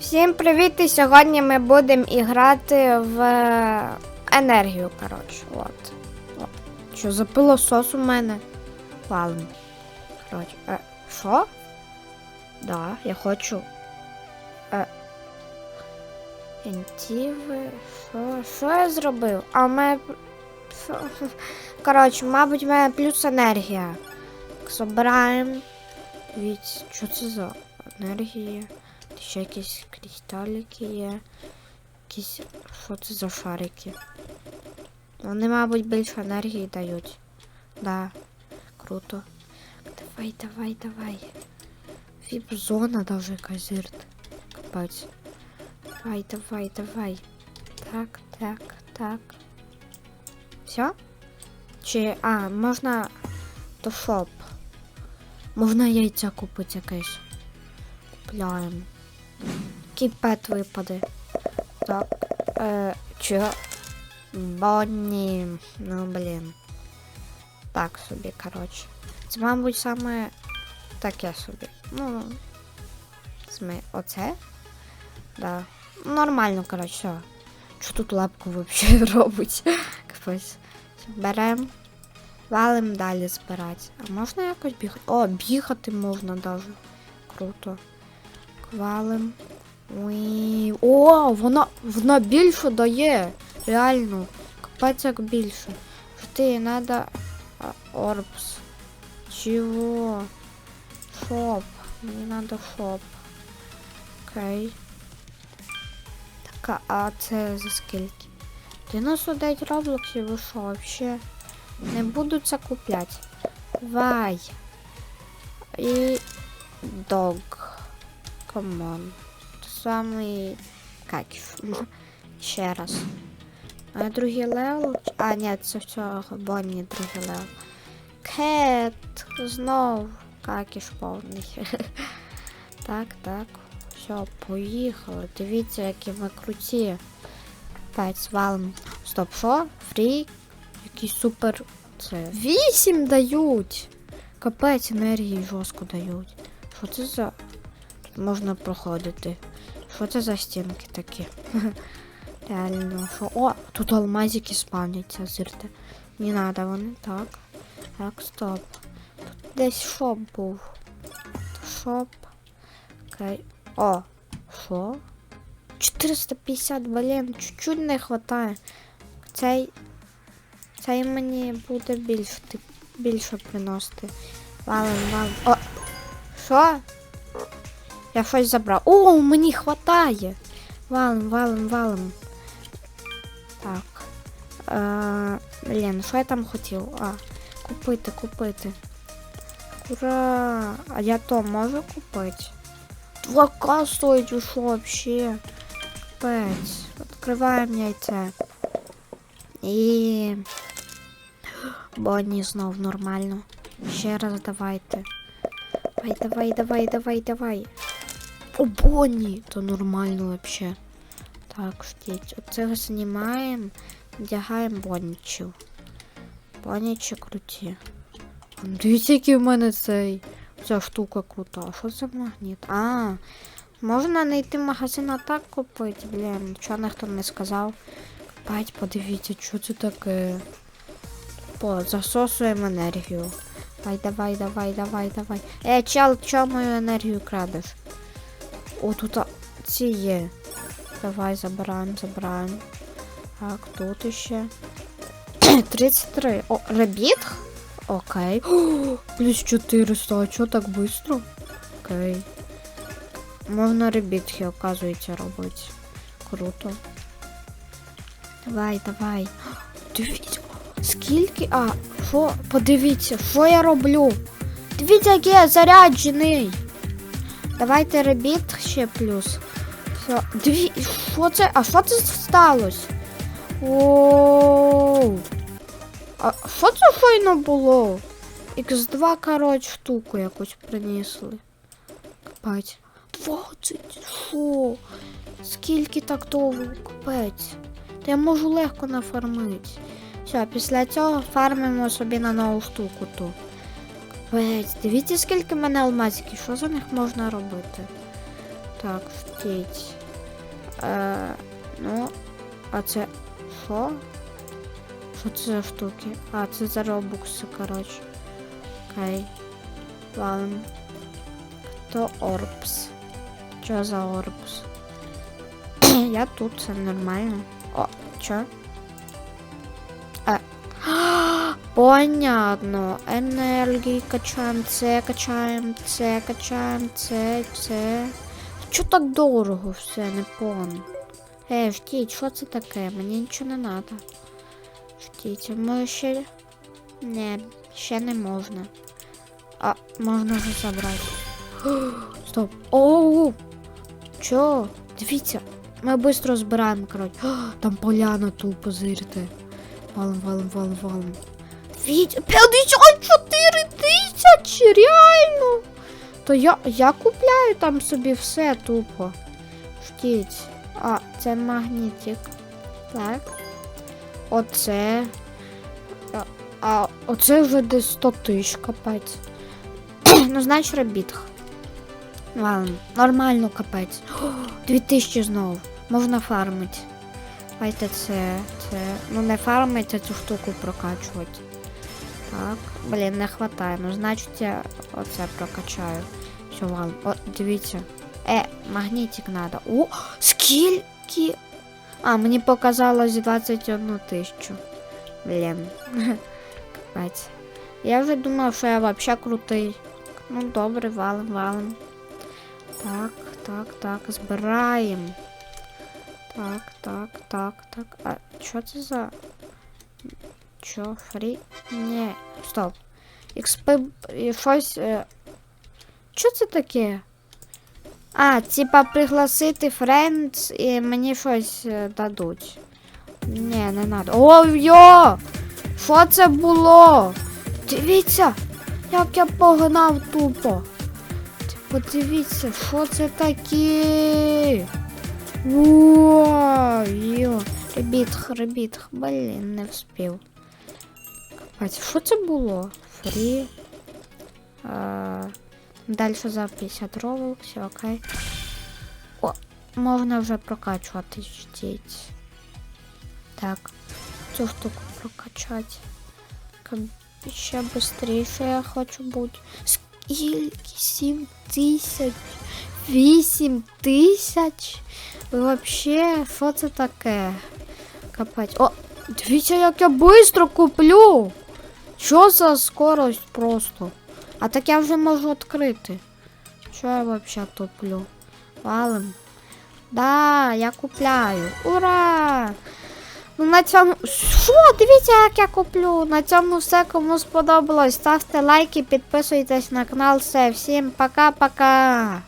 Всім привіт! І сьогодні ми будемо іграти в енергію, коротше. От. От. Що за пилосос у мене? Валим. Коротше. Е, що? Да, я хочу. Е. Інтіви. Що? Що я зробив? А в мене. Що? Коротше, мабуть, в мене плюс енергія. Собираємо. Від. Що це за енергія? Ще якісь кристалики є. Якісь. Що це за шарики? Вони, мабуть, більше енергії дають. Да. Круто. Давай, давай, давай. Віп-зона даже зірт. Капець. Давай, давай, давай. Так, так, так. Все? Чи. А, можна. То шоп. Можна яйця купити якесь. Купляємо. Кіпет випаде. Так. Е, чо? Бонні. Ну, блін. Так собі, коротше. Це, мабуть, саме таке собі. Ну. Сме... Оце? Да. Ну, Нормально, коротше, все. Що тут лапку взагалі робить? Капець. Берем. Валим далі збирати. А можна якось бігати? О, бігати можна даже. Круто. Валим. Уі. О, вона, вона більше дає. Реально. Капець як більше. Жди, надо. Орбс. Чего? Шоп. Мені надо шоп. Окей. Так, а це за скільки? 99 роблоксів, ви що, вообще? Не буду це купляти. Давай. І дог. Камон. Самий каків. Ще раз. А другий левел. А, ні, це в цього другий левел. Кет. Знов. Какіш повний. так, так. Все, поїхали. Дивіться, які ми круті. П'ять свалим. Стоп, що? Фрі? Якийсь супер. Це. Вісім дають! Капець енергії жорстко дають. Що це за. Тут можна проходити. Що це за стінки такі? Реально, що. О, тут алмазики спавняться, зирте. Не надо вони, так. Так, стоп. Тут десь шоп був. Шоп. Окей. О, що? 450, блін, чуть-чуть не хватає. Цей. Цей мені буде більше, більше приносити. Валим, валим. О! Що? Я щось забрав. О, мені хватає. Валим, валим, валим. Так. Е, блін, що я там хотів? А, купити, купити. Ура! А я то можу купити? 2К стоїть, що вообще? Капець. Відкриваємо яйце. І... Бонні знов нормально. Ще раз давайте. Давай, давай, давай, давай, давай. О, Бонні! То нормально вообще. Так, ждіть. Оце знімаємо, вдягаємо боннічів. Боннічі круті. Дивіться, який в мене цей. Ця штука крута. Що це магніт? А, можна знайти магазин а так купити, блін. Чого ніхто не сказав. Бать, подивіться, що це таке. По, засосуємо енергію. Давай, давай, давай, давай, давай. Е, чел, чого мою енергію крадеш? О, тут ці є. Давай, забираємо, забираємо. Так, тут іще. 33. О, ребіт? Окей. О, плюс 400. А чого так швидко? Окей. Можна ребітки, оказується, робити. Круто. Давай, давай. Дивіться, скільки. А, що? Подивіться, що я роблю? Дивіться, який я заряджений. Давайте ребіт ще плюс. Що? Диві... Що це? А що це сталося? Оу. А що це щойно було? Х2, коротше, штуку якусь принесли. Капець. 20, що? Скільки так довго? Капець. Та я можу легко нафармити. Все, після цього фармимо собі на нову штуку ту. Капець, дивіться, скільки мене алмазиків, що за них можна робити? Так, стіть. Е, ну, а це що? Що це за штуки? А, це за робукси, коротше. Окей. Ладно. Хто Орбс? Що за Орбс? Я тут, це нормально. О, чо? Понятно. Енергії качаємо, це качаємо, це качаємо, це, це. Чо так дорого все, не пон. Ей, ждіть, що це таке? Мені нічого не треба. Ждіть, а може ще. Не, ще не можна. А, можна вже забрати. Стоп. Оу! Чо? Дивіться, ми швидко збираємо, коротше. Там поляна тупо зирте. Валом, валом, валом, валом. Дивіться, 54 тисячі, реально! То я, я купляю там собі все тупо. Ждіть. А, це магнітик. Так. Оце. А, а оце вже десь 100 тисяч капець. ну, значить, робітх. Ладно, нормально капець. О, 2000 знову. Можна фармити. Давайте це, це. Ну не фармити, а цю штуку прокачувати. Так. Блін, не хватає. Ну, значить, я оце прокачаю. Все, ладно. О, дивіться. Е, магнітик надо. О, скільки? А, мені показалось 21 тисячу. Блін. Капець. Я вже думав, що я вообще крутий. Ну добре, валим, валим. Так, так, так, збираємо. Так, так, так, так. А що це за. Чо, фрі? Ні, стоп. XP щось. Е... Що це таке? А, типа пригласити friends і мені щось е, дадуть. Ні, не надо. Ой, йо! Що це було? Дивіться, як я погнав тупо. Подивіться, що це таке? Вау, йо. Ребітх, ребітх, блін, не вспів. Капець, що це було? Фрі. А, далі за 50 робоксів, окей. О, можна вже прокачувати, ждіть. Так, цю штуку прокачати. Каб- Ще швидше я хочу бути. Скільки? 7 тисяч? 8 тисяч? Ви вообще, що це таке? Капець. О, дивіться, як я швидко куплю. Що за скорость просто? А так я вже можу відкрити. Що я вообще туплю? Валим. Да, я купляю. Ура! Ну на цьому. Що? Дивіться, як я куплю. На цьому все. Кому сподобалось. Ставте лайки, підписуйтесь на канал. Все. Всім пока-пока.